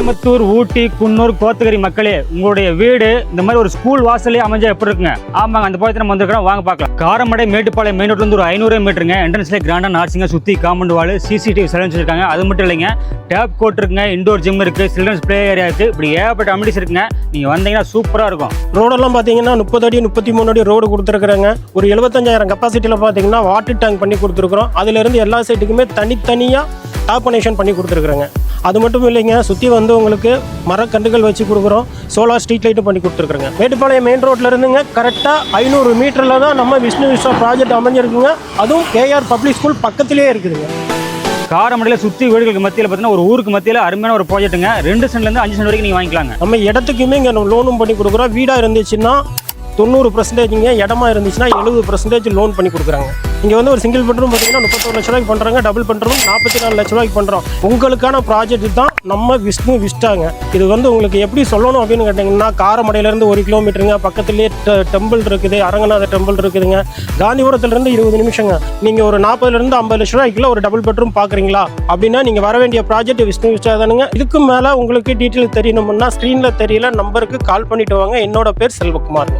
கோயம்புத்தூர் ஊட்டி குன்னூர் கோத்தகிரி மக்களே உங்களுடைய வீடு இந்த மாதிரி ஒரு ஸ்கூல் வாசலே அமைஞ்சா எப்படி இருக்குங்க? ஆமாங்க அந்த பக்கத்தில் நம்ம வந்திருக்கிறோம். வாங்க பார்க்கலாம். காரமடை மேட்டுப்பாளையம் மெயின் ரோட்ல இருந்து ஒரு ஐநூறு மீட்டருங்க. என்ட்ரன்ஸ்ல கிராண்டா நார்சிங்க சுத்தி காம்பவுண்ட் வால் சிசிடிவி சைலன்ஸ் இருக்காங்க அது மட்டும் இல்லைங்க டேப் கோட் இருக்குங்க இண்டோர் ஜிம் இருக்கு சில்ட்ரன்ஸ் பிளே ஏரியா இருக்கு. இப்படி ஏகப்பட்ட அமிடிஸ் இருக்குங்க. நீங்க வந்தீங்கன்னா சூப்பரா இருக்கும். ரோடெல்லாம் பார்த்தீங்கன்னா முப்பது அடி முப்பத்தி மூணு அடி ரோடு கொடுத்துருக்குறாங்க. ஒரு எழுபத்தஞ்சாயிரம் கெப்பாசிட்டியில் பார்த்தீங்கன்னா வாட்டர் டேங்க் பண்ணி கொடுத்துருக்குறோம். அதுலேருந்து எல்லா சைட்டுக்குமே தனித்தனியாக டாப்பனேஷன் பண்ணி கொடுத்துருக்குறாங்க. அது மட்டும் இல்லைங்க சுற்றி வந்து உங்களுக்கு மரக்கன்றுகள் வச்சு கொடுக்குறோம். சோலார் ஸ்ட்ரீட் லைட்டும் பண்ணி கொடுத்துருக்குறோங்க. மேட்டுப்பாளையம் மெயின் ரோட்ல இருந்துங்க கரெக்டாக ஐநூறு மீட்டரில் தான் நம்ம விஷ்ணு விஸ்வா ப்ராஜெக்ட் அமைஞ்சிருக்குங்க. அதுவும் கேஆர் பப்ளிக் ஸ்கூல் பக்கத்திலேயே இருக்குதுங்க. காரமடையில் சுற்றி வீடுகளுக்கு மத்தியில் பார்த்தீங்கன்னா ஒரு ஊருக்கு மத்தியில் அருமையான ஒரு ப்ராஜெக்ட்டுங்க ரெண்டு சென்ட்லேருந்து அஞ்சு சென்ட் வரைக்கும் நீங்கள் வாங்கிக்கலாங்க. நம்ம இடத்துக்குமே இங்கே லோனும் பண்ணி கொடுக்குறோம். வீடாக இருந்துச்சுன்னா தொண்ணூறு பர்சன்டேஜ்ங்க இடமா இருந்துச்சுன்னா எழுபது பர்சன்டேஜ் லோன் பண்ணி கொடுக்குறாங்க. இங்கே வந்து ஒரு சிங்கிள் பெட்ரூம் பார்த்தீங்கன்னா முப்பத்தொரு லட்ச ரூபாய்க்கு பண்ணுறாங்க டபுள் பெட்ரூம் நாற்பத்தி நாலு லட்ச ரூபாய்க்கு பண்ணுறோம் உங்களுக்கான ப்ராஜெக்ட் தான் நம்ம விஷ்ணு விஷ்டாங்க. இது வந்து உங்களுக்கு எப்படி சொல்லணும் அப்படின்னு கேட்டிங்கன்னா காரமடையிலேருந்து ஒரு கிலோமீட்டருங்க பக்கத்துலேயே டெம்பிள் இருக்குது அரங்கநாத டெம்பிள் இருக்குதுங்க. காந்திபுரத்துலேருந்து இருபது நிமிஷங்க. நீங்கள் ஒரு நாற்பதுலேருந்து ஐம்பது லட்ச ரூபாய்க்குள்ள ஒரு டபுள் பெட்ரூம் பார்க்குறீங்களா அப்படின்னா நீங்கள் வர வேண்டிய ப்ராஜெக்ட் விஷ்ணு விஷ்டா தானுங்க. இதுக்கு மேலே உங்களுக்கு டீட்டெயில் தெரியணும்னா ஸ்க்ரீனில் தெரியல நம்பருக்கு கால் பண்ணிட்டு வாங்க. என்னோட பேர் செல்வகுமாருங்க.